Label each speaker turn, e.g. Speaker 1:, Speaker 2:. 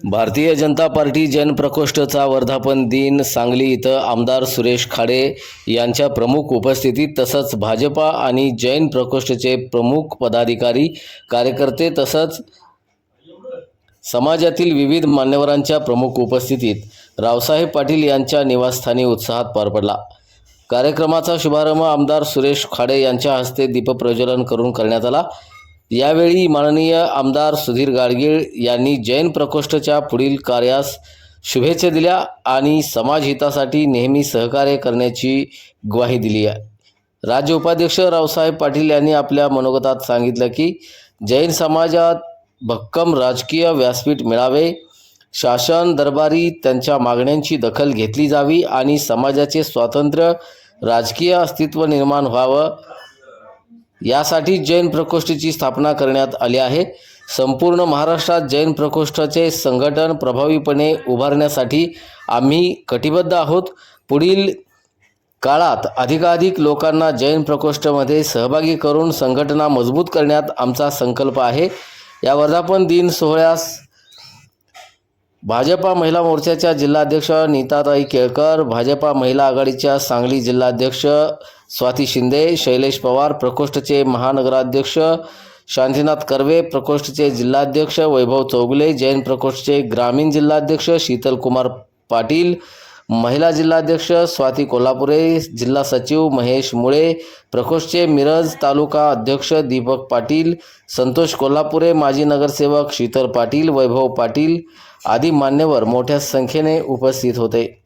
Speaker 1: Bharatiya Janata party जन प्रकोष्ठचा वर्धापन दिन सांगली इथं आमदार सुरेश खाडे यांच्या प्रमुख उपस्थितीत तसंच भाजपा आणि जैन प्रकोष्ठचे प्रमुख पदाधिकारी कार्यकर्ते तसंच समाजातील विविध मान्यवरांच्या प्रमुख उपस्थितीत रावसाहेब पाटील यांच्या निवासस्थानी उत्साहात पार पडला. कार्यक्रमाचा शुभारंभ आमदार सुरेश खाडे यांच्या हस्ते दीपप्रज्वलन करून करण्यात आला. यावेळी माननीय आमदार सुधीर गाडगीळ यांनी जैन प्रकोष्ठच्या पुढील कार्यास शुभेच्छा दिल्या आणि समाजहितासाठी नेहमी सहकार्य करण्याची ग्वाही दिली आहे. राज्य उपाध्यक्ष रावसाहेब पाटील यांनी आपल्या मनोगतात सांगितलं की जैन समाजात भक्कम राजकीय व्यासपीठ मिळावे शासन दरबारी त्यांच्या मागण्यांची दखल घेतली जावी आणि समाजाचे स्वातंत्र्य राजकीय अस्तित्व निर्माण व्हावं यासाठी जैन प्रकोष्ठची स्थापना करण्यात आली आहे. संपूर्ण महाराष्ट्रात जैन प्रकोष्ठाचे संघटन प्रभावीपणे उभारण्यासाठी आम्ही कटिबद्ध आहोत. पुढील काळात अधिकाधिक लोकांना जैन प्रकोष्ठमध्ये सहभागी करून संघटना मजबूत करण्यात आमचा संकल्प आहे. या वर्धापन दिन सोहळ्यास भाजपा महिला मोर्चाच्या जिल्हाध्यक्ष नीताताई केळकर भाजपा महिला आघाडीच्या सांगली जिल्हाध्यक्ष स्वाती शिंदे शैलेश पवार प्रकोष्ठचे महानगराध्यक्ष शांतीनाथ कर्वे प्रकोष्ठचे जिल्हाध्यक्ष वैभव चौगुले जैन प्रकोष्ठचे ग्रामीण जिल्हाध्यक्ष शीतलकुमार पाटील महिला जिल्हाध्यक्ष स्वाती कोल्हापुरे जिल्हा सचिव महेश मुळे प्रकोष्ठचे मिरज तालुका अध्यक्ष दीपक पाटील संतोष कोल्हापुरे माजी नगरसेवक शीतल पाटील वैभव पाटील आदी मान्यवर मोठ्या संख्येने उपस्थित होते.